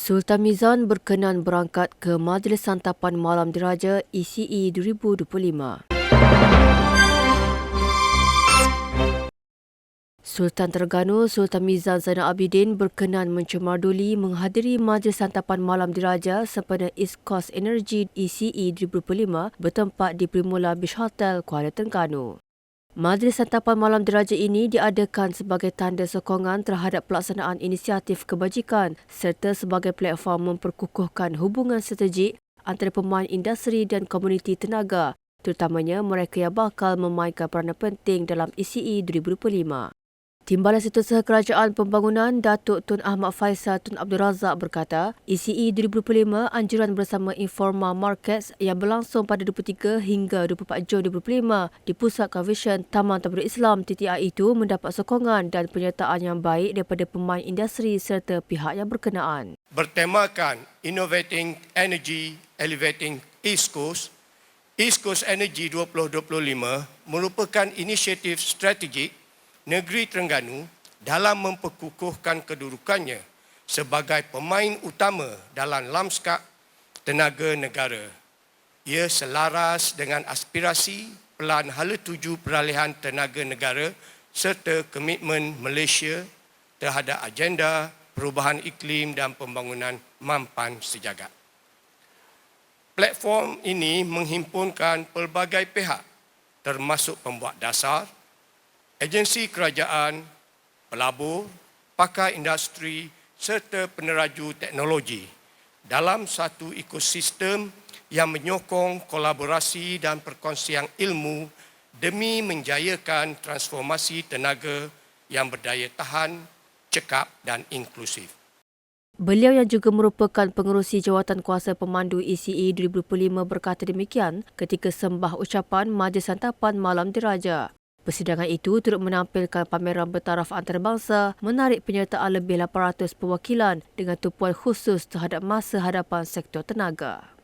Sultan Mizan berkenan berangkat ke Majlis Santapan Malam Diraja E ECE 2025. Sultan Terengganu Sultan Mizan Zainal Abidin berkenan mencemarduli menghadiri Majlis Santapan Malam Diraja sempena East Coast Energy E ECE 2025 bertempat di Primula Beach Hotel, Kuala Terengganu. Majlis Santapan Malam Diraja ini diadakan sebagai tanda sokongan terhadap pelaksanaan inisiatif kebajikan serta sebagai platform memperkukuhkan hubungan strategik antara pemain industri dan komuniti tenaga, terutamanya mereka yang bakal memainkan peranan penting dalam ECE 2025. Timbalan Setiausaha Kerajaan Pembangunan Datuk Tun Ahmad Faisal Tun Abdul Razak berkata, E ECE 2025 anjuran bersama Informa Markets yang berlangsung pada 23 hingga 24 Jun 2025 di Pusat Convention Taman Tamadun Islam TTI itu mendapat sokongan dan penyertaan yang baik daripada pemain industri serta pihak yang berkenaan. bertemakan Innovating Energy Elevating East Coast, East Coast Energy 2025 merupakan inisiatif strategik negeri Terengganu dalam memperkukuhkan kedudukannya sebagai pemain utama dalam lanskap tenaga negara. Ia selaras dengan aspirasi Pelan Hala Tuju Peralihan Tenaga Negara serta komitmen Malaysia terhadap agenda perubahan iklim dan pembangunan mampan sejagat. Platform ini menghimpunkan pelbagai pihak termasuk pembuat dasar, agensi kerajaan, pelabur, pakar industri serta peneraju teknologi dalam satu ekosistem yang menyokong kolaborasi dan perkongsian ilmu demi menjayakan transformasi tenaga yang berdaya tahan, cekap dan inklusif. Beliau yang juga merupakan pengerusi jawatan kuasa pemandu E ECE 2025 berkata demikian ketika sembah ucapan Majlis Santapan Malam Diraja. Persidangan itu turut menampilkan pameran bertaraf antarabangsa menarik penyertaan lebih 800 perwakilan dengan tumpuan khusus terhadap masa hadapan sektor tenaga.